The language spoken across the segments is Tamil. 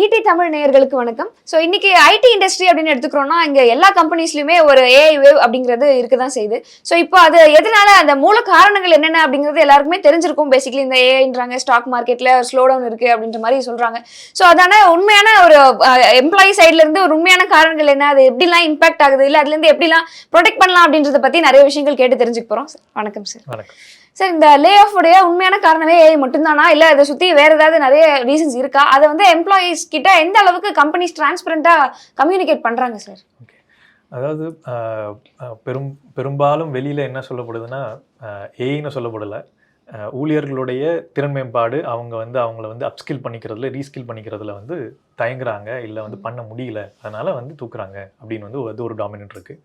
ஈடி தமிழ் நேயர்களுக்கு வணக்கம். ஸோ இன்னைக்கு ஐடி இண்டஸ்ட்ரி அப்படின்னு எடுத்துக்கிறோம்னா இங்கே எல்லா கம்பெனிஸ்லையுமே ஒரு ஏஐ வேவ் அப்படிங்கிறது இருக்க தான் செய்யுது. ஸோ இப்போ அது எதனால அந்த மூல காரணங்கள் என்னென்ன அப்படிங்கிறது எல்லாருக்குமே தெரிஞ்சிருக்கும். பேசிக்கலி இந்த ஏஐன்றாங்க ஸ்டாக் மார்க்கெட்ல ஸ்லோ டவுன் இருக்கு அப்படின்ற மாதிரி சொல்றாங்க. ஸோ அதான உண்மையான ஒரு எம்ப்ளாயி சைட்லேருந்து ஒரு உண்மையான காரணங்கள் என்ன? அது எப்படிலாம் இம்பாக்ட் ஆகுது? இல்லை அதுல இருந்து எப்படிலாம் ப்ரொடெக்ட் பண்ணலாம் அப்படின்றத பற்றி நிறைய விஷயங்கள் கேட்டு தெரிஞ்சுக்க போறோம். வணக்கம் சார் வணக்கம். சார் இந்த லே ஆஃப் உடைய உண்மையான காரணமே ஏஐ மட்டும்தானா? இல்ல அதை சுத்தி வேற ஏதாவது நிறைய ரீசன்ஸ் இருக்கா? அதை வந்து எம்ப்ளாயீஸ் கிட்ட எந்த அளவுக்கு கம்பெனிஸ் டிரான்ஸ்பரண்டா கம்யூனிகேட் பண்றாங்க சார் ஓகே அதாவது பெரும் பெரும்பாலும் வெளியில் என்ன சொல்லப்படுதுன்னா ஏஐன்னு சொல்லப்படலை. ஊழியர்களுடைய திறன் மேம்பாடு அவங்க வந்து அவங்கள வந்து அப்ஸ்கில் பண்ணிக்கிறதுல ரீஸ்கில் பண்ணிக்கிறதுல வந்து தயங்குறாங்க இல்லை வந்து பண்ண முடியல. அதனால வந்து தூக்குறாங்க அப்படின்னு வந்து அது ஒரு டாமினன்ட் இருக்கு.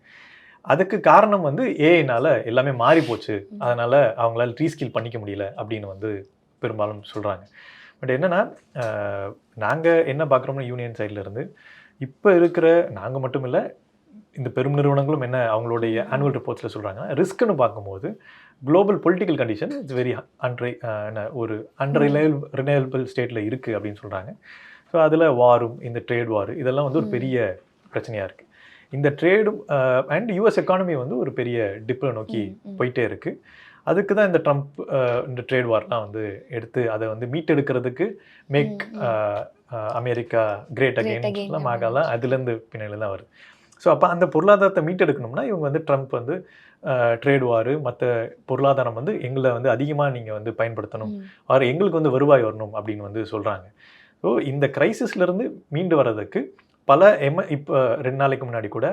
அதுக்கு காரணம் வந்து ஏஐனால எல்லாமே மாறி போச்சு. அதனால அவங்களால ரீஸ்கில் பண்ணிக்க முடியல அப்படின்னு வந்து பெரும்பாலும் சொல்றாங்க. பட் என்னன்னா ஆஹ், நாங்க என்ன பார்க்குறோம்னா யூனியன் சைட்ல இருந்து இப்போ இருக்கிற நாங்கள் மட்டும் இல்லை இந்த பெரும் நிறுவனங்களும் என்ன அவங்களுடைய ஆனுவல் ரிப்போர்ட்ஸில் சொல்கிறாங்கன்னா ரிஸ்க்னு பார்க்கும்போது global political condition it's very அன்ரை என்ன ஒரு அன்ரிலையபிள் ரிலையபிள் ஸ்டேட்டில் இருக்குது அப்படின்னு சொல்கிறாங்க ஸோ அதில் வாரும் இந்த ட்ரேட் வார் இதெல்லாம் வந்து ஒரு பெரிய பிரச்சனையாக இருக்குது இந்த ட்ரேடும் அண்ட் யூஎஸ் எக்கானமி வந்து ஒரு பெரிய டிப்பை நோக்கி போயிட்டே இருக்குது அதுக்கு தான் இந்த ட்ரம்ப் அஹ், இந்த ட்ரேட் வார்லாம் வந்து எடுத்து அதை வந்து மீட்டெடுக்கிறதுக்கு மேக் அமெரிக்கா கிரேட் ஆமா. மாகாலாம் அதுலேருந்து பின்னாடி தான் வருது. ஸோ அப்போ அந்த பொருளாதாரத்தை மீட்டெடுக்கணும்னா இவங்க வந்து ட்ரம்ப் வந்து ட்ரேட் வாரு மற்ற பொருளாதாரம் வந்து எங்களை வந்து அதிகமாக நீங்கள் வந்து பயன்படுத்தணும் ஆர் எங்களுக்கு வந்து வருவாய் வரணும் அப்படின்னு வந்து சொல்கிறாங்க ஸோ இந்த கிரைசிஸ்லேருந்து மீண்டு வர்றதுக்கு பல எம இப்போ ரெண்டு நாளைக்கு முன்னாடி கூட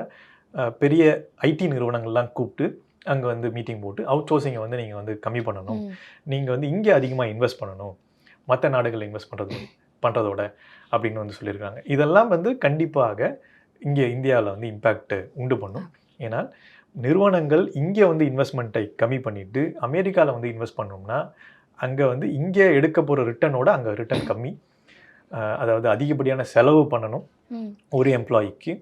பெரிய ஐடி நிறுவனங்கள்லாம் கூப்பிட்டு அங்கே வந்து மீட்டிங் போட்டு அவுட் சோர்சிங்கை வந்து நீங்கள் வந்து கம்மி பண்ணணும். நீங்கள் வந்து இங்கே அதிகமாக இன்வெஸ்ட் பண்ணணும். மற்ற நாடுகளில் இன்வெஸ்ட் பண்ணுறது பண்ணுறதோட அப்படின்னு வந்து சொல்லியிருக்காங்க. இதெல்லாம் வந்து கண்டிப்பாக இங்கே இந்தியாவில் வந்து இம்பேக்ட் உண்டு பண்ணும். ஏன்னா நிறுவனங்கள் இங்கே வந்து இன்வெஸ்ட்மெண்ட்டை கம்மி பண்ணிட்டு அமெரிக்காவில் வந்து இன்வெஸ்ட் பண்ணோம்னா அங்கே வந்து இங்கே எடுக்க போகிற ரிட்டர்னோட அங்கே ரிட்டர்ன் கம்மி. அதாவது அதிகப்படியான செலவு பண்ணணும் ஒரு எம்ப்ளாயிக்கு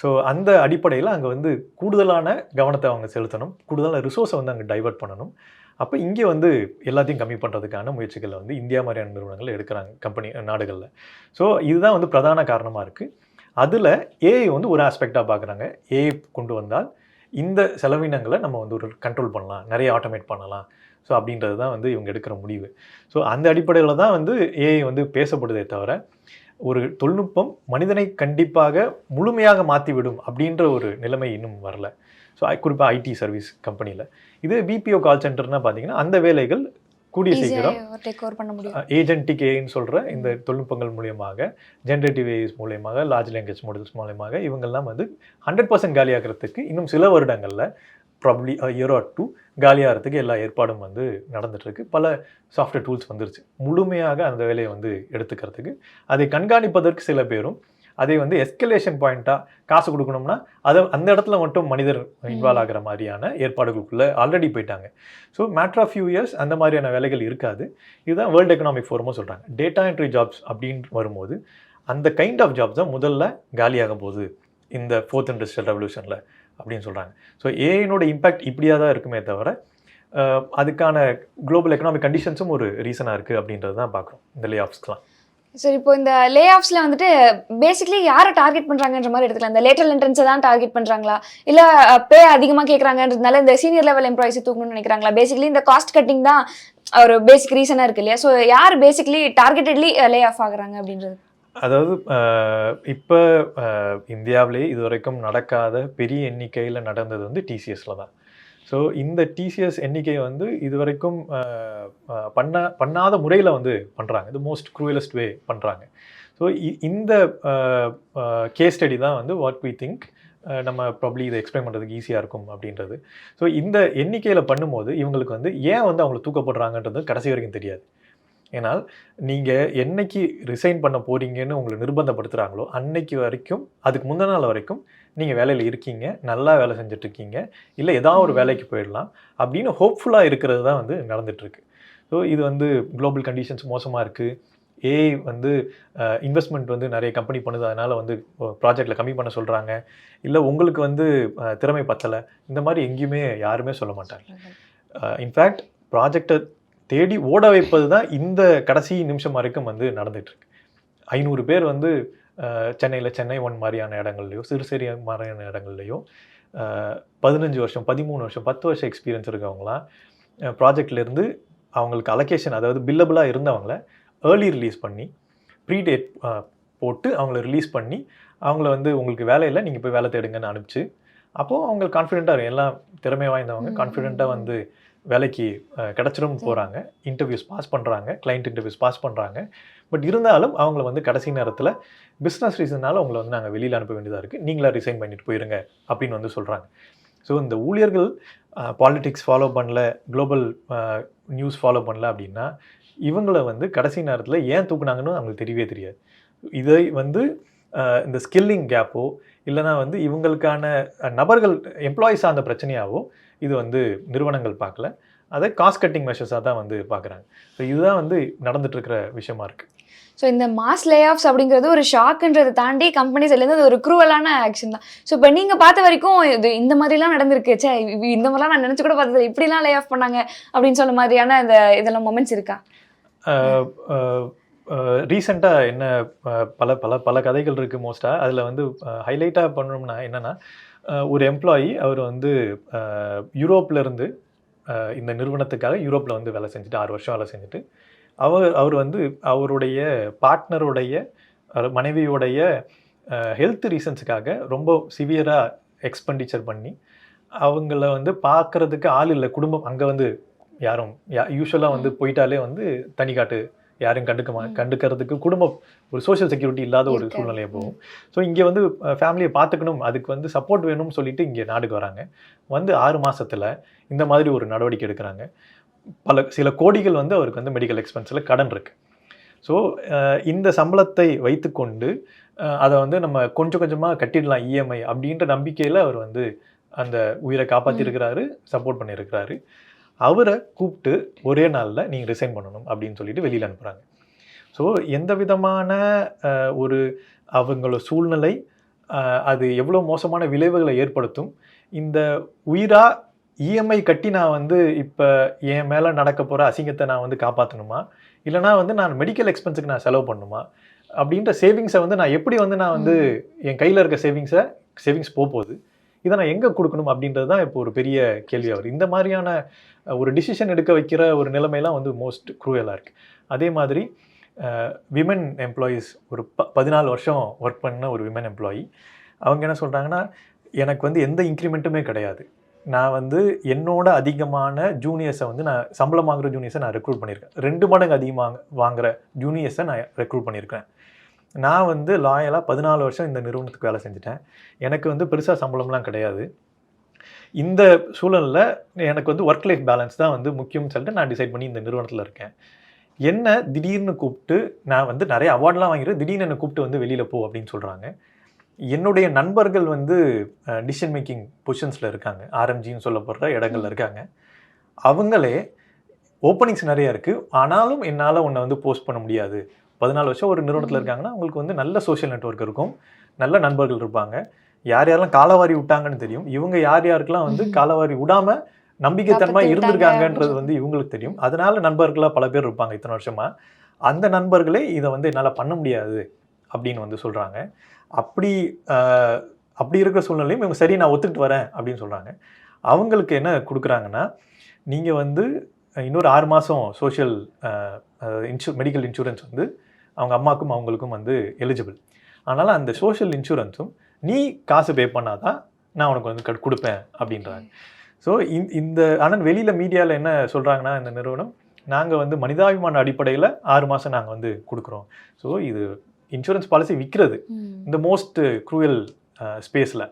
ஸோ அந்த அடிப்படையில் அங்கே வந்து கூடுதலான கவனத்தை அவங்க செலுத்தணும். கூடுதலான ரிசோர்ஸை வந்து அங்கே டைவர்ட் பண்ணணும். அப்போ இங்கே வந்து எல்லாத்தையும் கம்மி பண்ணுறதுக்கான முயற்சிகளை வந்து இந்தியா மாதிரியான நிறுவனங்கள் எடுக்கிறாங்க கம்பெனி நாடுகளில். ஸோ இதுதான் வந்து பிரதான காரணமாக இருக்குது அதில் ஏஐ வந்து ஒரு ஆஸ்பெக்டாக பார்க்குறாங்க ஏஐ கொண்டு வந்தால் இந்த செலவினங்களை நம்ம வந்து ஒரு கண்ட்ரோல் பண்ணலாம். நிறைய ஆட்டோமேட் பண்ணலாம். ஸோ அப்படின்றது தான் வந்து இவங்க எடுக்கிற முடிவு. ஸோ அந்த அடிப்படையில் தான் வந்து ஏஐ வந்து பேசப்படுதே தவிர ஒரு தொழில்நுட்பம் மனிதனை கண்டிப்பாக முழுமையாக மாற்றிவிடும் அப்படின்ற ஒரு நிலைமை இன்னும் வரல. ஸோ குறிப்பாக ஐடி சர்வீஸ் கம்பெனியில் இது பிபிஓ கால் சென்டர்னா பார்த்தீங்கன்னா அந்த வேலைகள் கூடிய சீக்கிரம் ஏஜென்டிக் ஏன்னு சொல்கிற இந்த தொழில்நுட்பங்கள் மூலியமாக ஜென்ரேட்டிவ் ஏஸ் மூலியமாக லார்ஜ் லாங்குவேஜ் மாடல்ஸ் மூலியமாக இவங்கெல்லாம் வந்து ஹண்ட்ரட் பர்சன்ட் காலியாகிறதுக்கு இன்னும் சில வருடங்களில் ப்ராப்ளி இயர் ஆர் டூ காலியாகிறதுக்கு எல்லா ஏற்பாடும் வந்து நடந்துட்டு இருக்கு பல சாஃப்ட்வேர் டூல்ஸ் வந்துருச்சு. முழுமையாக அந்த வேலையை வந்து எடுத்துக்கிறதுக்கு. அதை கண்காணிப்பதற்கு சில பேரும் அதை வந்து எஸ்கலேஷன் பாயிண்ட்டாக காசு கொடுக்கணும்னா அதை அந்த இடத்துல மட்டும் மனிதர் இன்வால்வ் ஆகிற மாதிரியான ஏற்பாடுகளுக்குள்ளே ஆல்ரெடி போயிட்டாங்க. So matter of few years அந்த மாதிரியான வேலைகள் இருக்காது. இதுதான் வேர்ல்டு எக்கனாமிக் ஃபோரமும் சொல்கிறாங்க டேட்டா என்ட்ரி ஜாப்ஸ் அப்படின்னு வரும்போது அந்த கைண்ட் ஆஃப் ஜாப்ஸ் தான் முதல்ல காலியாக போகுது இந்த ஃபோர்த் இண்டஸ்ட்ரியல் ரெவல்யூஷனில் அப்படின்னு சொல்கிறாங்க ஸோ ஏஐனோட இம்பாக்ட் இப்படியாக தான் இருக்குமே தவிர அதுக்கான குளோபல் எக்கனாமிக் கண்டிஷன்ஸும் ஒரு ரீசனாக இருக்குது அப்படின்றது தான் பார்க்குறோம் இந்த லே ஆஃப்ஸ்க்கெலாம் சரி இப்போ இந்த லே ஆஃப்ஸில் வந்துட்டு பேசிக்லி யாரை டார்கெட் பண்ணுறாங்கன்ற மாதிரி எடுத்துக்கலாம். இந்த லேட்டர் என்ட்ரன்ஸை தான் டார்கெட் பண்ணுறாங்களா இல்லை பே அதிகமாக கேட்குறாங்கன்றதுனால இந்த சீனியர் லெவல் எம்ப்ளாயிஸை தூக்கணும்னு நினைக்கிறாங்களா? பேசிக்கலி இந்த காஸ்ட் கட்டிங் தான் ஒரு பேசிக் ரீசனாக இருக்கு இல்லையா? ஸோ யார் பேசிக்கலி டார்கெட்டட்லி லே ஆஃப் ஆகுறாங்க அப்படின்றது? அதாவது இப்போ இந்தியாவிலேயே இது வரைக்கும் நடக்காத பெரிய எண்ணிக்கையில் நடந்தது வந்து டிசிஎஸில் தான். ஸோ இந்த டிசிஎஸ் எண்ணிக்கை வந்து இது வரைக்கும் பண்ண பண்ணாத முறையில் வந்து பண்ணுறாங்க இது மோஸ்ட் க்ரூயலஸ்ட் வே பண்ணுறாங்க ஸோ இந்த கேஸ் ஸ்டடி தான் வந்து வாட் வி திங்க் நம்ம ப்ராப்ளி இதை எக்ஸ்பிளைன் பண்ணுறதுக்கு ஈஸியாக இருக்கும் அப்படின்றது. ஸோ இந்த எண்ணிக்கையில் பண்ணும்போது இவங்களுக்கு வந்து ஏன் வந்து அவங்களை தூக்கப்படுறாங்கன்றது கடைசி வரைக்கும் தெரியாது. ஏன்னால் நீங்கள் என்னைக்கு ரிசைன் பண்ண போறீங்கன்னு உங்களை நிர்பந்தப்படுத்துகிறாங்களோ அன்னைக்கு வரைக்கும் அதுக்கு முந்தின நாள் வரைக்கும் நீங்கள் வேலையில் இருக்கீங்க நல்லா வேலை செஞ்சுட்டு இருக்கீங்க இல்லை ஏதாவது ஒரு வேலைக்கு போயிடலாம் அப்படின்னு ஹோப்ஃபுல்லாக இருக்கிறது தான் வந்து நடந்துட்டுருக்கு ஸோ இது வந்து குளோபல் கண்டிஷன்ஸ் மோசமாக இருக்குது ஏஐ வந்து இன்வெஸ்ட்மெண்ட் வந்து நிறைய கம்பெனி பண்ணுது அதனால் வந்து ப்ராஜெக்டில் கம்மி பண்ண சொல்கிறாங்க இல்லை உங்களுக்கு வந்து திறமை பத்தலை. இந்த மாதிரி எங்கேயுமே யாருமே சொல்ல மாட்டாங்க. இன்ஃபேக்ட் ப்ராஜெக்டை தேடி ஓட வைப்பது தான் இந்த கடைசி நிமிஷம் வரைக்கும் வந்து நடந்துட்டு இருக்கு ஐநூறு பேர் வந்து சென்னையில் சென்னை ஒன் மாதிரியான இடங்கள்லையோ சிறு சிறிய மாதிரியான இடங்கள்லையோ பதினஞ்சு வருஷம் பதிமூணு வருஷம் பத்து வருஷம் எக்ஸ்பீரியன்ஸ் இருக்கவங்களாம் ப்ராஜெக்ட்லேருந்து அவங்களுக்கு அலோகேஷன் அதாவது பில்லபிளாக இருந்தவங்கள ஏர்லி ரிலீஸ் பண்ணி ப்ரீ டேட் போட்டு அவங்கள ரிலீஸ் பண்ணி அவங்கள வந்து உங்களுக்கு வேலை இல்லை நீங்கள் போய் வேலை தேடுங்கன்னு அனுப்பிச்சு அப்போது அவங்க கான்ஃபிடென்ட்டாக இருக்கும் எல்லாம் திறமை வாய்ந்தவங்க ம். கான்ஃபிடென்ட்டாக வந்து வேலைக்கு கிடச்சிடும் போகிறாங்க இன்டர்வியூஸ் பாஸ் பண்ணுறாங்க கிளைண்ட் இன்டர்வியூஸ் பாஸ் பண்ணுறாங்க பட் இருந்தாலும் அவங்கள வந்து கடைசி நேரத்தில் பிஸ்னஸ் ரீசன்னால உங்களை வந்து நாங்கள் வெளியில் அனுப்ப வேண்டியதாக இருக்குது நீங்களா ரிசைன் பண்ணிட்டு போயிருங்க அப்படின்னு வந்து சொல்கிறாங்க ஸோ இந்த ஊழியர்கள் பாலிடிக்ஸ் ஃபாலோ பண்ணல குளோபல் நியூஸ் ஃபாலோ பண்ணல அப்படின்னா இவங்கள வந்து கடைசி நேரத்தில் ஏன் தூக்குனாங்கன்னு அவங்களுக்கு தெரியவே தெரியாது. இதை வந்து இந்த ஸ்கில்லிங் கேப்போ இல்லைனா வந்து இவங்களுக்கான நபர்கள் எம்ப்ளாயி சார்ந்த பிரச்சனையாவோ இது வந்து நிறுவனங்கள் பார்க்கல. அதை காஸ்ட் கட்டிங் மெஷர்ஸாக தான் வந்து பார்க்குறாங்க. ஸோ இதுதான் வந்து நடந்துட்டு இருக்கிற விஷயமா இருக்குது ஸோ இந்த மாஸ் லே ஆஃப்ஸ் அப்படிங்கிறது ஒரு ஷாக்குன்றதை தாண்டி கம்பெனி சைட்லேருந்து அது ஒரு குரூவலான ஆக்ஷன் தான். ஸோ இப்போ நீங்கள் பார்த்த வரைக்கும் இது இந்த மாதிரிலாம் நடந்திருக்கு. சே இந்த மாதிரிலாம் நான் நினச்சி கூட பார்த்தது இப்படிலாம் லே ஆஃப் பண்ணாங்க அப்படின்னு சொல்ல மாதிரியான இந்த இதெல்லாம் மொமெண்ட்ஸ் இருக்கா? ரீசெண்டாக என்ன பல பல பல கதைகள் இருக்குது மோஸ்ட்டாக அதில் வந்து ஹைலைட்டாக பண்ணணும்னா என்னென்னா ஒரு எம்ப்ளாயி அவர் வந்து அஹ், யூரோப்ல இருந்து அஹ், இந்த நிறுவனத்துக்காக யூரோப்பில் வந்து வேலை செஞ்சுட்டு ஆறு வருஷம் வேலை செஞ்சுட்டு அவர் அவர் வந்து அவருடைய பார்ட்னருடைய மனைவியுடைய ஹெல்த் ரீசன்ஸுக்காக ரொம்ப சிவியராக எக்ஸ்பெண்டிச்சர் பண்ணி அவங்கள வந்து பார்க்கறதுக்கு ஆள் இல்லை குடும்பம் அங்கே வந்து யாரும் யூஸ்வலாக வந்து போயிட்டாலே வந்து தனிக்காட்டு யாரும் கண்டுக்க. கண்டுக்கிறதுக்கு குடும்பம் ஒரு சோஷியல் செக்யூரிட்டி இல்லாத ஒரு இருக்காது. சூழ்நிலையை போகும். ஸோ இங்கே வந்து ஃபேமிலியை பார்த்துக்கணும். அதுக்கு வந்து சப்போர்ட் வேணும்னு சொல்லிட்டு இங்கே நாடுக்கு வராங்க. வந்து ஆறு மாசத்துல இந்த மாதிரி ஒரு நடவடிக்கை எடுக்கிறாங்க. பல சில கோடிகள் வந்து அவருக்கு வந்து மெடிக்கல் எக்ஸ்பென்ஸில் கடன் இருக்கு. ஸோ இந்த சம்பளத்தை வைத்துக்கொண்டு அதை வந்து நம்ம கொஞ்சம் கொஞ்சமாக கட்டிடலாம் இஎம்ஐ அப்படின்ற நம்பிக்கையில் அவர் வந்து அந்த உயிரை காப்பாற்றிருக்கிறாரு சப்போர்ட் பண்ணியிருக்கிறாரு அவரை கூப்பிட்டு ஒரே நாளில் நீங்கள் ரிசைன் பண்ணணும் அப்படின்னு சொல்லிட்டு வெளியில் அனுப்புகிறாங்க ஸோ எந்த விதமான ஒரு அவங்களோட சூழ்நிலை அது எவ்வளோ மோசமான விளைவுகளை ஏற்படுத்தும் இந்த உயிரா இஎம்ஐ கட்டி நான் வந்து இப்போ என் மேலே நடக்க போகிற அசிங்கத்தை நான் வந்து காப்பாற்றணுமா இல்லைனா வந்து நான் மெடிக்கல் எக்ஸ்பென்ஸுக்கு நான் செலவு பண்ணணுமா அப்படின்ற சேவிங்ஸை வந்து நான் எப்படி வந்து நான் வந்து என் கையில் இருக்க சேவிங்ஸை சேவிங்ஸ் போகுது. இதை நான் எங்கே கொடுக்கணும் அப்படின்றது தான் இப்போ ஒரு பெரிய கேள்வியாக வரும் இந்த மாதிரியான ஒரு டிசிஷன் எடுக்க வைக்கிற ஒரு நிலைமையெல்லாம் வந்து மோஸ்ட் குரூவலாக இருக்குது அதே மாதிரி விமன் எம்ப்ளாயீஸ் ஒரு ப பதினாலு வருஷம் ஒர்க் பண்ண ஒரு விமன் எம்ப்ளாயி அவங்க என்ன சொல்கிறாங்கன்னா எனக்கு வந்து எந்த இன்க்ரிமெண்ட்டுமே கிடையாது. நான் வந்து என்னோட அதிகமான ஜூனியர்ஸை வந்து நான் சம்பளம் வாங்குகிற ஜூனியர்ஸை நான் ரெக்ரூட் பண்ணியிருக்கேன். ரெண்டு மடங்கு அதிகமாக வாங்குகிற ஜூனியர்ஸை நான் ரெக்ரூட் பண்ணியிருக்கேன். நான் வந்து லாயலாக பதினாலு வருஷம் இந்த நிறுவனத்துக்கு வேலை செஞ்சுட்டேன். எனக்கு வந்து பெருசாக சம்பளம்லாம் கிடையாது. இந்த சூழலில் எனக்கு வந்து ஒர்க் லைஃப் பேலன்ஸ் தான் வந்து முக்கியம்னு சொல்லிட்டு நான் டிசைட் பண்ணி இந்த நிறுவனத்தில் இருக்கேன். என்ன திடீர்னு கூப்பிட்டு நான் வந்து நிறைய அவார்ட்லாம் வாங்கிட்டு திடீர்னு என்னை கூப்பிட்டு வந்து வெளியில் போ அப்படின்னு சொல்கிறாங்க என்னுடைய நண்பர்கள் வந்து டிசிஷன் மேக்கிங் பொசிஷன்ஸில் இருக்காங்க. ஆர்எம்ஜின்னு சொல்லப்படுற இடங்கள்ல இருக்காங்க. அவங்களே ஓப்பனிங்ஸ் நிறைய இருக்குது ஆனாலும் என்னால் உன்னை வந்து போஸ்ட் பண்ண முடியாது. பதினாலு வருஷம் ஒரு நிறுவனத்தில். இருக்காங்கன்னா அவங்களுக்கு வந்து நல்ல சோஷியல் நெட்வொர்க் இருக்கும். நல்ல நண்பர்கள் இருப்பாங்க. யார் யாரெல்லாம் காலவாரி விட்டாங்கன்னு தெரியும். இவங்க யார் யாருக்கெல்லாம் வந்து. காலவாரி விடாம நம்பிக்கைத்தன்மை இருந்திருக்காங்கன்றது. வந்து இவங்களுக்கு தெரியும். அதனால நண்பர்களா பல பேர் இருப்பாங்க இத்தனை வருஷமா. அந்த நண்பர்களே இதை வந்து என்னால் பண்ண முடியாது அப்படின்னு வந்து சொல்றாங்க. அப்படி அப்படி இருக்கிற சூழ்நிலையும் இவங்க சரி நான் ஒத்துக்கிட்டு வரேன் அப்படின்னு சொல்றாங்க. அவங்களுக்கு என்ன கொடுக்குறாங்கன்னா நீங்க வந்து இன்னொரு ஆறு மாதம் சோஷியல் இன்சூ மெடிக்கல் இன்சூரன்ஸ் வந்து அவங்க அம்மாக்கும் அவங்களுக்கும் வந்து எலிஜிபிள் அதனால் அந்த சோஷியல் இன்சூரன்ஸும் நீ காசு பே பண்ணாதான் நான் உனக்கு வந்து கட் கொடுப்பேன் அப்படின்றாங்க. ஸோ இந்த ஆனால் வெளியில் மீடியாவில் என்ன சொல்கிறாங்கன்னா இந்த நிறுவனம் நாங்கள் வந்து மனிதாபிமான அடிப்படையில் ஆறு மாதம் நாங்கள் வந்து கொடுக்குறோம். ஸோ இது இன்சூரன்ஸ் பாலிசி விற்கிறது இந்த மோஸ்ட் க்ரூயல் ஸ்பேஸில்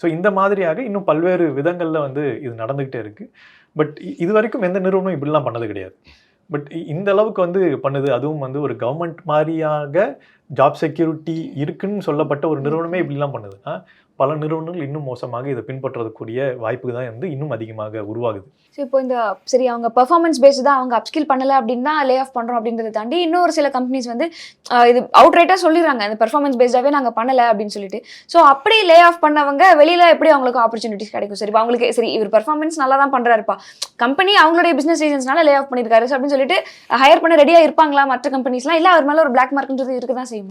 ஸோ இந்த மாதிரியாக இன்னும் பல்வேறு விதங்களில் வந்து இது நடந்துக்கிட்டே இருக்குது பட் இது வரைக்கும் எந்த நிறுவனமும் இப்படிலாம் பண்ணது கிடையாது. பட் இந்த அளவுக்கு வந்து பண்ணுது. அதுவும் வந்து ஒரு கவர்மெண்ட் மாதிரியாக ஜாப் செக்யூரிட்டி இருக்குன்னு சொல்லப்பட்ட ஒரு நிறுவனமே இப்படிலாம் பண்ணுதுன்னா பல நிறுவனங்கள் இன்னும் மோசமாக இதை பின்பற்றக்கூடிய வாய்ப்பு தான் வந்து இன்னும் அதிகமாக உருவாகுது. ஸோ இப்போ இந்த சரி அவங்க பெர்ஃபார்மன்ஸ் பேஸ்டு தான் அவங்க அப்ஸ்கில் பண்ணல அப்படின்னா லே ஆஃப் பண்ணுறோம் அப்படின்றத தாண்டி இன்னொரு சில கம்பெனிஸ் வந்து இது அவுட் ரைட்டாக சொல்லிடுறாங்க. அந்த பெர்ஃபார்மன்ஸ் பேஸ்டாகவே நாங்கள் பண்ணலை அப்படின்னு சொல்லிட்டு. ஸோ அப்படி லே ஆஃப் பண்ணவங்க வெளியில் எப்படி அவங்களுக்கு ஆப்பர்ச்சுனிட்டிஸ் கிடைக்கும்? சரி அவங்களுக்கு சரி இவர் பெர்ஃபார்மன்ஸ் நல்லா தான் பண்ணுறாருப்பா கம்பெனி அவங்களுடைய பிஸ்னஸ் ரீசன்ஸ்னால லே ஆஃப் பண்ணியிருக்காரு அப்படின்னு சொல்லிட்டு ஹையர் பண்ண ரெடியாக இருப்பாங்களா மற்ற கம்பெனிஸ்லாம் இல்லை அவர் மேலே ஒரு பிளாக் மார்க்ன்றது இருக்க தான் செய்யுமா.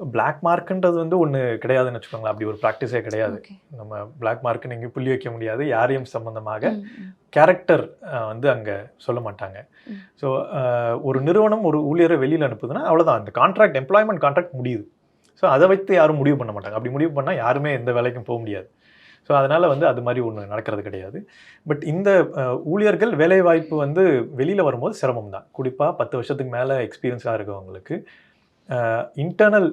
பிளாக் மார்க்ன்றது வந்து ஒன்று கிடையாதுன்னு வச்சுக்கோங்களேன். அப்படி ஒரு ப்ராக்டிஸே கிடையாது. நம்ம பிளாக் மார்க் நீங்கள் புள்ளி வைக்க முடியாது யாரையும் சம்பந்தமாக கேரக்டர் வந்து அங்கே சொல்ல மாட்டாங்க. ஸோ ஒரு நிறுவனம் ஒரு ஊழியரை வெளியில் அனுப்புதுன்னா அவ்வளோதான் அந்த கான்ட்ராக்ட் எம்ப்ளாய்மெண்ட் கான்ட்ராக்ட் முடியுது. ஸோ அதை வைத்து யாரும் முடிவு பண்ண மாட்டாங்க. அப்படி முடிவு பண்ணால் யாருமே எந்த வேலைக்கும் போக முடியாது. ஸோ அதனால் வந்து அது மாதிரி ஒன்று நடக்கிறது கிடையாது. பட் இந்த ஊழியர்கள் வேலைவாய்ப்பு வந்து வெளியில் வரும்போது சிரமம் தான் குறிப்பாக பத்து வருஷத்துக்கு மேலே எக்ஸ்பீரியன்ஸாக இருக்கவங்களுக்கு இன்டர்னல்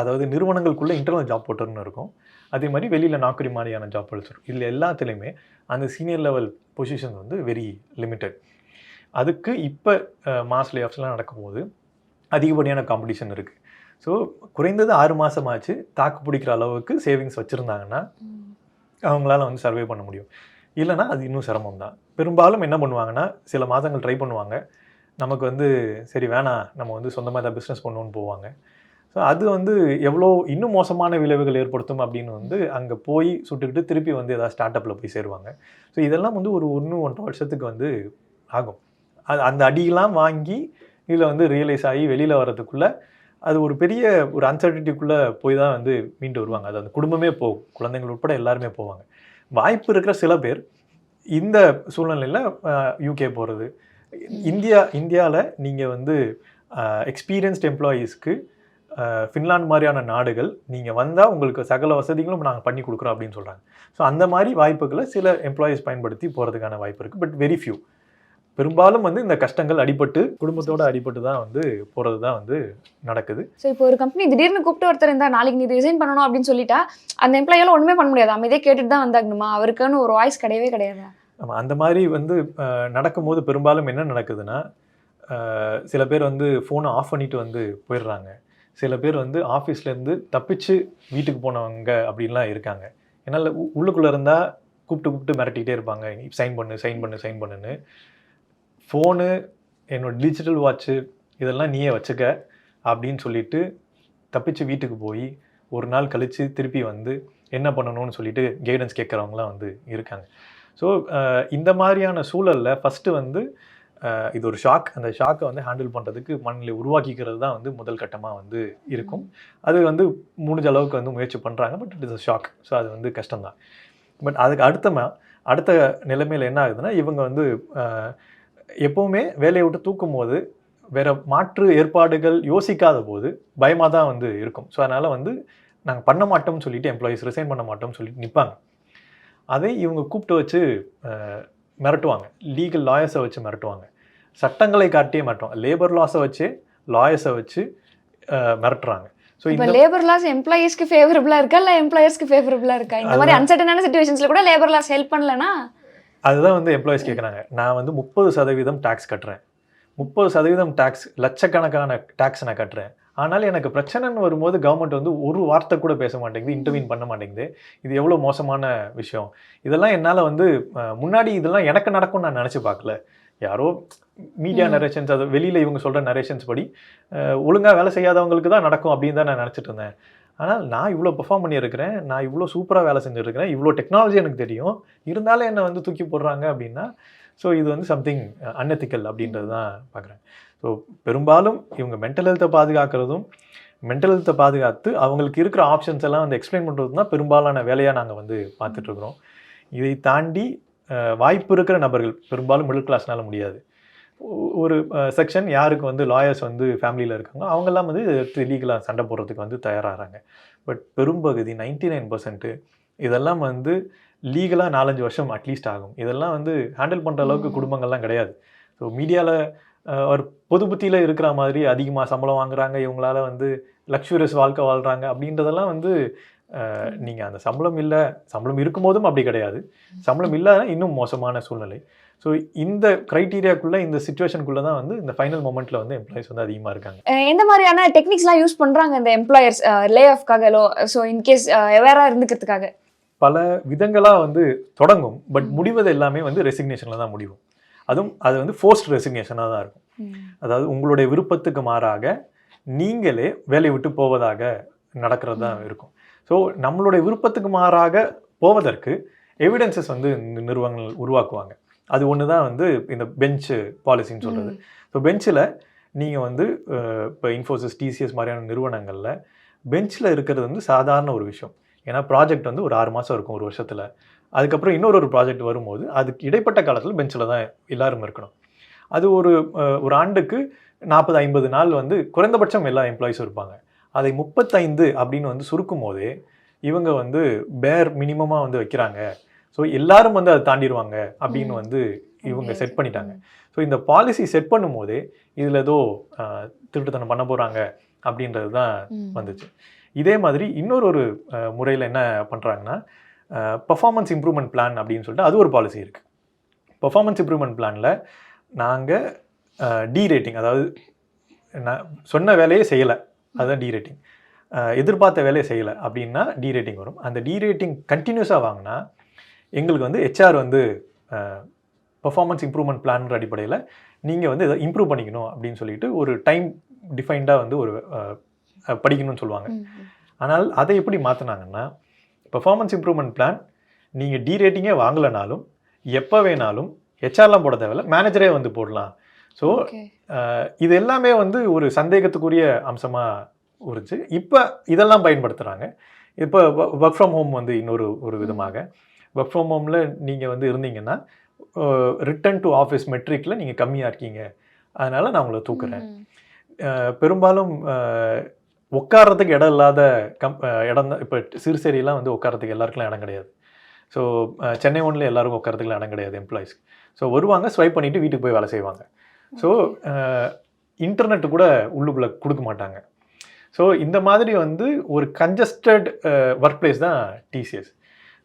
அதாவது நிறுவனங்களுக்குள்ளே இன்டர்னல் ஜாப் போட்டர்னு இருக்கும். அதே மாதிரி வெளியில் நாக்குரி மாதிரியான ஜாப் இருக்கும் இதில் எல்லாத்துலேயுமே அந்த சீனியர் லெவல் பொசிஷன் வந்து வெரி லிமிட்டட் அதுக்கு இப்போ மாஸ் லே ஆஃப்ஸ்லாம் நடக்கும்போது அதிகப்படியான காம்படிஷன் இருக்குது ஸோ குறைந்தது ஆறு மாதமாச்சு தாக்கு பிடிக்கிற அளவுக்கு சேவிங்ஸ் வச்சுருந்தாங்கன்னா அவங்களால வந்து சர்வே பண்ண முடியும். இல்லைன்னா அது இன்னும் சிரமம் தான் பெரும்பாலும் என்ன பண்ணுவாங்கன்னா சில மாதங்கள் ட்ரை பண்ணுவாங்க. நமக்கு வந்து சரி வேணாம் நம்ம வந்து சொந்தமாக ஏதாவது பிஸ்னஸ் பண்ணணுன்னு போவாங்க. ஸோ அது வந்து எவ்வளோ இன்னும் மோசமான விளைவுகள் ஏற்படுத்தும் அப்படின்னு வந்து அங்கே போய் சுட்டுக்கிட்டு திருப்பி வந்து ஏதாவது ஸ்டார்ட் அப்பில் போய் சேருவாங்க. ஸோ இதெல்லாம் வந்து ஒரு ஒன்று ஒன்றரை வருஷத்துக்கு வந்து ஆகும். அது அந்த அடியெல்லாம் வாங்கி இதில் வந்து ரியலைஸ் ஆகி வெளியில் வர்றதுக்குள்ளே அது ஒரு பெரிய ஒரு அன்சர்டிட்டிக்குள்ளே போய் தான் வந்து மீண்டு வருவாங்க. அது அந்த குடும்பமே போகும். குழந்தைங்கள் உட்பட எல்லாருமே போவாங்க. வாய்ப்பு இருக்கிற சில பேர் இந்த சூழ்நிலையில் யூகே போகிறது இந்தியா இந்தியாவில் நீங்கள் வந்து எக்ஸ்பீரியன்ஸ்ட் எம்ப்ளாயீஸ்க்கு ஃபின்லாந்து மாதிரியான நாடுகள் நீங்கள் வந்தால் உங்களுக்கு சகல வசதிகளும் நாங்கள் பண்ணி கொடுக்குறோம் அப்படின்னு சொல்கிறாங்க ஸோ அந்த மாதிரி வாய்ப்புகளை சில எம்ப்ளாயீஸ் பயன்படுத்தி போகிறதுக்கான வாய்ப்பு இருக்குது பட் வெரி ஃபியூ பெரும்பாலும் வந்து இந்த கஷ்டங்கள் அடிபட்டு குடும்பத்தோட அடிபட்டு தான் வந்து போகிறது தான் வந்து நடக்குது. ஸோ இப்போ ஒரு கம்பெனி திடீர்னு கூப்பிட்டு ஒருத்தர் இருந்தா நாளைக்கு நீ ரிசைன் பண்ணணும் அப்படின்னு சொல்லிட்டா அந்த எம்ப்ளாயால ஒண்ணுமே பண்ண முடியாது. அமைதியே கேட்டுட்டு தான் வந்தாகணுமா? அவருக்குன்னு ஒரு வாய்ஸ் கிடையவே கிடையாது. ஆமாம் அந்த மாதிரி வந்து நடக்கும்போது பெரும்பாலும் என்ன நடக்குதுன்னா சில பேர் வந்து ஃபோனை ஆஃப் பண்ணிட்டு வந்து போயிடுறாங்க. சில பேர் வந்து ஆஃபீஸ்லேருந்து தப்பிச்சு வீட்டுக்கு போனவங்க அப்படின்லாம் இருக்காங்க. என்னால் உள்ளுக்குள்ளே இருந்தால் கூப்பிட்டு கூப்பிட்டு மிரட்டிக்கிட்டே இருப்பாங்க. சைன் பண்ணு சைன் பண்ணு சைன் பண்ணுன்னு. ஃபோனு என்னோட டிஜிட்டல் வாட்ச்சு இதெல்லாம் நீயே வச்சுக்க அப்படின்னு சொல்லிட்டு தப்பிச்சு வீட்டுக்கு போய் ஒரு நாள் கழித்து திருப்பி வந்து என்ன பண்ணணும்னு சொல்லிட்டு கைடன்ஸ் கேட்குறவங்களாம் வந்து இருக்காங்க. ஸோ இந்த மாதிரியான சூழலில் ஃபஸ்ட்டு வந்து அஹ், இது ஒரு ஷாக் அந்த ஷாக்கை வந்து ஹேண்டில் பண்ணுறதுக்கு மனநிலை உருவாக்கிக்கிறது தான் வந்து முதல் கட்டமாக வந்து இருக்கும். அது வந்து முடிஞ்ச அளவுக்கு வந்து முயற்சி பண்ணுறாங்க but it is a shock so அது வந்து கஷ்டம்தான். பட் அதுக்கு அடுத்தமா அடுத்த நிலைமையில் என்ன ஆகுதுன்னா இவங்க வந்து அஹ், எப்போவுமே வேலையை விட்டு தூக்கும் போது வேற மாற்று ஏற்பாடுகள் யோசிக்காத போது பயமாக தான் வந்து இருக்கும். ஸோ அதனால் வந்து நாங்கள் பண்ண மாட்டோம்னு சொல்லிட்டு எம்ப்ளாயீஸ் ரிசைன் பண்ண மாட்டோம்னு சொல்லிட்டு நிற்பாங்க அதை இவங்க கூப்பிட்டு வச்சு மிரட்டுவாங்க. லீகல் லாயர்ஸை வச்சு மிரட்டுவாங்க. சட்டங்களை காட்டியே மிரட்டுவாங்க. லேபர் லாஸை வச்சு லாயர்ஸை வச்சு மிரட்டுறாங்க. ஸோ இப்போ இந்த லேபர் லாஸ் எம்ப்ளாயீஸ்க்கு ஃபேவரபிளா இருக்கா? இல்ல எம்ப்ளாயர்ஸ்க்கு ஃபேவரபிளா இருக்கா? இந்த மாதிரி அன்சர்டனான சுச்சுவேஷன்ஸ்ல கூட லேபர் லாஸ் ஹெல்ப் பண்ணலனா? அதுதான் வந்து எம்ப்ளாயிஸ் கேட்குறாங்க நான் வந்து முப்பது சதவீதம் டேக்ஸ் கட்டுறேன். முப்பது சதவீதம் டேக்ஸ் லட்சக்கணக்கான டேக்ஸ் நான் கட்டுறேன். ஆனால் எனக்கு பிரச்சனைன்னு வரும்போது கவர்மெண்ட் வந்து ஒரு வார்த்தை கூட பேச மாட்டேங்குது இன்டர்வீன் பண்ண மாட்டேங்குது. இது எவ்வளோ மோசமான விஷயம். இதெல்லாம் என்னால் வந்து முன்னாடி இதெல்லாம் எனக்கு நடக்கும்னு நான் நினச்சி பார்க்கல. யாரோ மீடியா. நரேஷன்ஸ் அது வெளியில் இவங்க சொல்கிற நரேஷன்ஸ் படி ஒழுங்காக வேலை செய்யாதவங்களுக்கு தான் நடக்கும் அப்படின்னு தான் நான் நினச்சிட்டு இருந்தேன். ஆனால் நான் இவ்வளோ பெர்ஃபார்ம் பண்ணியிருக்கிறேன் நான் இவ்வளோ சூப்பராக வேலை செஞ்சுருக்கிறேன் இவ்வளோ டெக்னாலஜி எனக்கு தெரியும் இருந்தாலும் என்னை வந்து தூக்கி போடுறாங்க அப்படின்னா ஸோ இது வந்து சம்திங் அன்எத்திக்கல் அப்படின்றது தான் பார்க்குறேன். ஸோ பெரும்பாலும் இவங்க மென்டல் ஹெல்த்தை பாதுகாக்கிறதும் மென்டல் ஹெல்த்தை பாதுகாத்து அவங்களுக்கு இருக்கிற ஆப்ஷன்ஸ் எல்லாம் வந்து எக்ஸ்பிளைன் பண்ணுறது தான் பெரும்பாலான வேலையாக நாங்கள் வந்து பார்த்துட்ருக்குறோம் இதை தாண்டி வாய்ப்பு இருக்கிற நபர்கள் பெரும்பாலும் மிடில் கிளாஸ்னால முடியாது. ஒரு செக்ஷன் யாருக்கு வந்து லாயர்ஸ் வந்து ஃபேமிலியில் இருக்காங்க அவங்கெல்லாம் வந்து லீகலாக சண்டை போடுறதுக்கு வந்து தயாராகிறாங்க பட் பெரும்பகுதி நைன்டி நைன் இதெல்லாம் வந்து லீகலாக நாலஞ்சு வருஷம் அட்லீஸ்ட் ஆகும். இதெல்லாம் வந்து ஹேண்டில் பண்ணுற அளவுக்கு. குடும்பங்கள்லாம் கிடையாது. ஸோ மீடியாவில் ஒரு பொது புத்தியில் இருக்கிற மாதிரி அதிகமாக சம்பளம் வாங்குறாங்க இவங்களால வந்து லக்ஸுரியஸ் வாழ்க்கை வாழ்கிறாங்க அப்படின்றதெல்லாம் வந்து நீங்கள் அந்த சம்பளம் இல்லை சம்பளம் இருக்கும்போதும் அப்படி கிடையாது. சம்பளம் இல்லாத இன்னும் மோசமான சூழ்நிலை. ஸோ இந்த க்ரைட்டீரியாக்குள்ளே இந்த சுச்சுவேஷனுக்குள்ளே தான் வந்து இந்த ஃபைனல் மொமெண்ட்டில் வந்து எம்ப்ளாயிஸ் வந்து அதிகமாக இருக்காங்க. எந்த மாதிரியான டெக்னிக்ஸ்லாம் யூஸ் பண்றாங்க இந்த எம்ப்ளாயர்ஸ் லே ஆஃப்காக லோ ஸோ இன்கேஸ் எவேரா இருந்துக்கிறதுக்காக? பல விதங்களாக வந்து தொடங்கும் பட் முடிவது எல்லாமே வந்து ரெசிக்னேஷனில் தான் முடியும். அதுவும் அது வந்து ஃபோர்ஸ்ட் ரெசிக்னேஷனாக தான் இருக்கும். அதாவது உங்களுடைய விருப்பத்துக்கு மாறாக நீங்களே வேலையை விட்டு போவதாக நடக்கிறது தான் இருக்கும். ஸோ நம்மளுடைய விருப்பத்துக்கு மாறாக போவதற்கு எவிடன்சஸ் வந்து இந்த நிறுவனங்கள் உருவாக்குவாங்க. அது ஒன்று தான் வந்து இந்த பெஞ்சு பாலிசின்னு சொல்கிறது ஸோ பெஞ்சில் நீங்கள் வந்து இப்போ இன்ஃபோசிஸ் டிசிஎஸ் மாதிரியான நிறுவனங்களில் பெஞ்சில் இருக்கிறது வந்து சாதாரண ஒரு விஷயம். ஏன்னா ப்ராஜெக்ட் வந்து ஒரு ஆறு மாதம் இருக்கும் ஒரு வருஷத்தில். அதுக்கப்புறம் இன்னொரு ஒரு ப்ராஜெக்ட் வரும்போது அதுக்கு இடைப்பட்ட காலத்தில் பெஞ்சில் தான் எல்லாரும் இருக்கணும். அது ஒரு ஒரு ஆண்டுக்கு நாற்பது ஐம்பது நாள் வந்து குறைந்தபட்சம் எல்லா எம்ப்ளாயிஸும் இருப்பாங்க. அதை முப்பத்தைந்து அப்படின்னு வந்து சுருக்கும் போதே இவங்க வந்து பேர் மினிமமாக வந்து வைக்கிறாங்க. ஸோ எல்லாரும் வந்து அதை தாண்டிடுவாங்க அப்படின்னு. வந்து இவங்க செட் பண்ணிட்டாங்க. ஸோ இந்த பாலிசி செட் பண்ணும்போதே இதில் ஏதோ திருட்டுத்தனம் பண்ண போகிறாங்க அப்படின்றது தான் வந்துச்சு. இதே மாதிரி இன்னொரு ஒரு முறையில் என்ன பண்ணுறாங்கன்னா பர்ஃபார்மன்ஸ் இம்ப்ரூவ்மெண்ட் பிளான் அப்படின்னு சொல்லிட்டு அது ஒரு பாலிசி இருக்குது பர்ஃபார்மன்ஸ் இம்ப்ரூவ்மெண்ட் பிளானில் நாங்கள் டி ரேட்டிங் அதாவது நான் சொன்ன வேலையே செய்யலை. அதுதான் டி ரேட்டிங் எதிர்பார்த்த வேலையை செய்யலை அப்படின்னா டி ரேட்டிங் வரும். அந்த டி ரேட்டிங் கண்டினியூஸாக வாங்கினா எங்களுக்கு வந்து ஹெச்ஆர் வந்து பர்ஃபார்மன்ஸ் இம்ப்ரூவ்மெண்ட் பிளான்ற அடிப்படையில் நீங்கள் வந்து இதை இம்ப்ரூவ் பண்ணிக்கணும் அப்படின்னு சொல்லிட்டு ஒரு டைம் டிஃபைன்டாக வந்து ஒரு படிக்கணும்னு சொல்லுவாங்க. ஆனால் அதை எப்படி மாற்றினாங்கன்னா பெர்ஃபார்மன்ஸ் இம்ப்ரூவ்மெண்ட் பிளான் நீங்கள் டி ரேட்டிங்கே வாங்கலைனாலும் எப்போ வேணாலும் ஹெச்ஆர்லாம் போட தேவையில்ல மேனேஜரே வந்து போடலாம். ஸோ இது எல்லாமே வந்து ஒரு சந்தேகத்துக்குரிய அம்சமாக உரிச்சு. இப்போ இதெல்லாம் பயன்படுத்துகிறாங்க இப்போ ஒர்க் ஃப்ரம் ஹோம் வந்து இன்னொரு ஒரு விதமாக. ஒர்க் ஃப்ரம் ஹோமில் நீங்கள் வந்து இருந்தீங்கன்னா ரிட்டர்ன் டு ஆஃபீஸ் மெட்ரிக்கில் நீங்கள் கம்மியாக இருக்கீங்க. அதனால் நான் உங்களை தூக்குறேன். பெரும்பாலும் உட்கார்றதுக்கு இடம் இல்லாத கம் இடம் தான். இப்போ சிறுசேரியெல்லாம் வந்து உட்கார்றதுக்கு எல்லாருக்குலாம் இடம் கிடையாது. ஸோ சென்னை ஒன்றில் எல்லாருக்கும் உட்கார்றதுக்குலாம் இடம் கிடையாது எம்ப்ளாயிஸ் ஸோ வருவாங்க ஸ்வைப் பண்ணிவிட்டு வீட்டுக்கு போய் வேலை செய்வாங்க. ஸோ இன்டர்நெட் கூட உள்ளுக்குள்ளே கொடுக்க மாட்டாங்க. ஸோ இந்த மாதிரி வந்து ஒரு கன்ஜஸ்டட் ஒர்க் பிளேஸ் தான் டிசிஎஸ்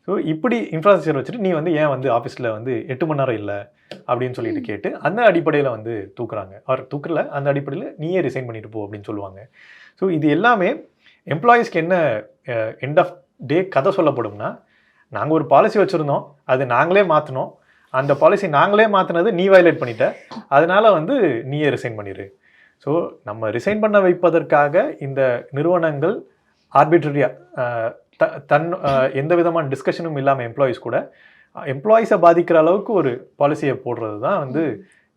ஸோ இப்படி இன்ஃப்ராஸ்ட்ரக்சர் வச்சுட்டு நீ வந்து ஏன் வந்து ஆஃபீஸில் வந்து எட்டு மணி நேரம் இல்லை அப்படின்னு சொல்லிட்டு கேட்டு அந்த அடிப்படையில் வந்து தூக்குறாங்க. அவர் தூக்கல அந்த அடிப்படையில் நீயே ரிசைன் பண்ணிட்டு போ அப்படின்னு சொல்லுவாங்க. ஸோ இது எல்லாமே எம்ப்ளாயீஸ்க்கு என்ன எண்ட் ஆஃப் டே கதை சொல்லப்படும்னா நாங்கள் ஒரு பாலிசி வச்சுருந்தோம். அது நாங்களே மாற்றினோம் அந்த பாலிசி நாங்களே மாற்றினது நீ வயலேட் பண்ணிட்ட. அதனால வந்து நீயே ரிசைன் பண்ணிடு ஸோ நம்ம ரிசைன் பண்ண வைப்பதற்காக இந்த நிறுவனங்கள் ஆர்பிட்ரரியாக தன் அஹ், எந்த விதமான டிஸ்கஷனும் இல்லாமல் எம்ப்ளாயீஸ் கூட எம்ப்ளாயீஸை பாதிக்கிற அளவுக்கு ஒரு பாலிசியை போடுறது தான் வந்து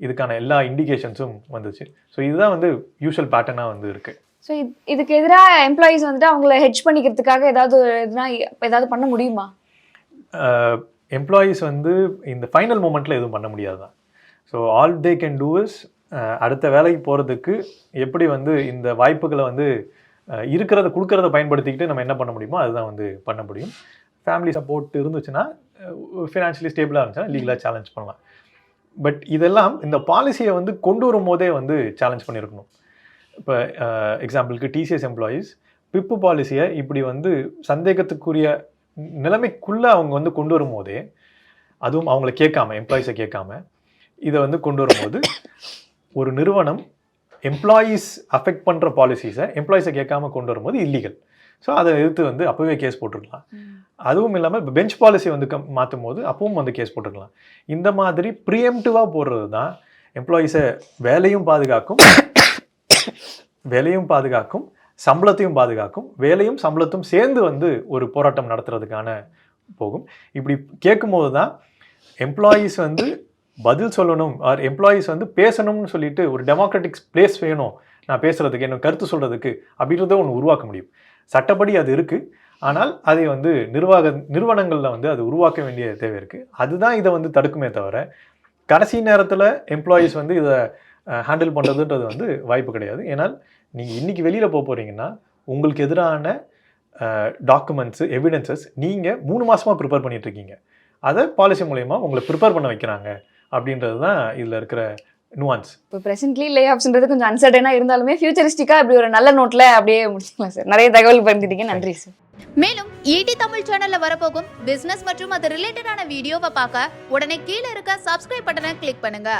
இதுக்கான எல்லா இண்டிகேஷன்ஸும் வந்துச்சு. ஸோ இதுதான் வந்து யூஷுவல் பேட்டர்னாக வந்து இருக்குது ஸோ இதுக்கு எதிராக எம்ப்ளாயிஸ் வந்துட்டு அவங்கள ஹெட்ஜ் பண்ணிக்கிறதுக்காக ஏதாவது எதுனா ஏதாவது பண்ண முடியுமா? எம்ப்ளாயீஸ் வந்து இந்த ஃபைனல் மூமெண்ட்டில் எதுவும் பண்ண முடியாது தான் so all they can do is அடுத்த வேலைக்கு போகிறதுக்கு எப்படி வந்து இந்த வாய்ப்புகளை வந்து இருக்கிறத கொடுக்கறத பயன்படுத்திக்கிட்டு நம்ம என்ன பண்ண முடியுமோ அதுதான் வந்து பண்ண முடியும். ஃபேமிலி சப்போர்ட் இருந்துச்சுன்னா ஃபினான்ஷியலி ஸ்டேபிளாக இருந்துச்சுன்னா லீகலாக சேலஞ்ச் பண்ணலாம். பட் இதெல்லாம் இந்த பாலிசியை வந்து கொண்டு வரும்போதே வந்து சேலஞ்ச் பண்ணியிருக்கணும். இப்போ எக்ஸாம்பிளுக்கு டிசிஎஸ் எம்ப்ளாயீஸ் பிப்பு பாலிசியை இப்படி வந்து சந்தேகத்துக்குரிய நிலைமைக்குள்ளே அவங்க வந்து கொண்டு வரும்போதே அதுவும் அவங்கள கேட்காம எம்ப்ளாயீஸை கேட்காம இதை வந்து கொண்டு வரும்போது ஒரு நிறுவனம் எம்ப்ளாயீஸ் அஃபெக்ட் பண்ணுற பாலிசிஸை எம்ப்ளாயீஸை கேட்காம கொண்டு வரும்போது இல்லீகல் ஸோ அதை எதிர்த்து வந்து அப்போவே கேஸ் போட்டிருக்கலாம். அதுவும் இல்லாமல் இப்போ பெஞ்ச் பாலிசி வந்து கம் மாற்றும் போது அப்பவும் வந்து கேஸ் போட்டுக்கலாம் இந்த மாதிரி ப்ரீஎம்டிவாக போடுறது தான் எம்ப்ளாயீஸை வேலையும் பாதுகாக்கும் வேலையும் பாதுகாக்கும் சம்பளத்தையும் பாதுகாக்கும். வேலையும் சம்பளத்தும் சேர்ந்து வந்து ஒரு போராட்டம் நடத்துறதுக்கான போகும். இப்படி கேட்கும்போது தான் எம்ப்ளாயீஸ் வந்து பதில் சொல்லணும் ஆர் எம்ப்ளாயீஸ் வந்து பேசணும்னு சொல்லிட்டு ஒரு டெமோக்ராட்டிக் பிளேஸ் வேணும். நான் பேசுறதுக்கு என்ன கருத்து சொல்றதுக்கு அப்படின்றத ஒன்று உருவாக்க முடியும். சட்டப்படி அது இருக்கு. ஆனால் அதை வந்து நிர்வாக நிறுவனங்களில் வந்து அது உருவாக்க வேண்டிய தேவை இருக்கு. அதுதான் இதை வந்து தடுக்குமே தவிர கடைசி நேரத்தில் எம்ப்ளாயீஸ் வந்து இதை ஹேண்டில் பண்ணுறதுன்றது வந்து வாய்ப்பு கிடையாது. ஏன்னால் நீங்கள் இன்னைக்கு வெளியில் போக போகிறீங்கன்னா உங்களுக்கு எதிரான டாக்குமெண்ட்ஸு எவிடன்சஸ் நீங்கள் மூணு மாசமா ப்ரிப்பேர் பண்ணிட்டு இருக்கீங்க. அதை பாலிசி மூலயமா உங்களை ப்ரிப்பேர் பண்ண வைக்கிறாங்க அப்படின்றது தான் இதில் இருக்கிற நுவான்ஸ் இப்போ ப்ரெசென்ட்லி லே ஆப்ஸ்ன்றது கொஞ்சம் அன்சர்டனாக இருந்தாலுமே ஃபியூச்சரிஸ்டிக்காக இப்படி ஒரு நல்ல நோட்டில் அப்படியே முடிச்சுக்கலாம் சார் நிறைய தகவல் பகிர்ந்துட்டீங்க. நன்றி சார் மேலும் ஈடி தமிழ் சேனல்ல வரப்போகும் பிசினஸ் மற்றும் அது ரிலேட்டடான வீடியோவை பார்க்க உடனே கீழே இருக்க சப்ஸ்கிரைப் பட்டனை கிளிக் பண்ணுங்க.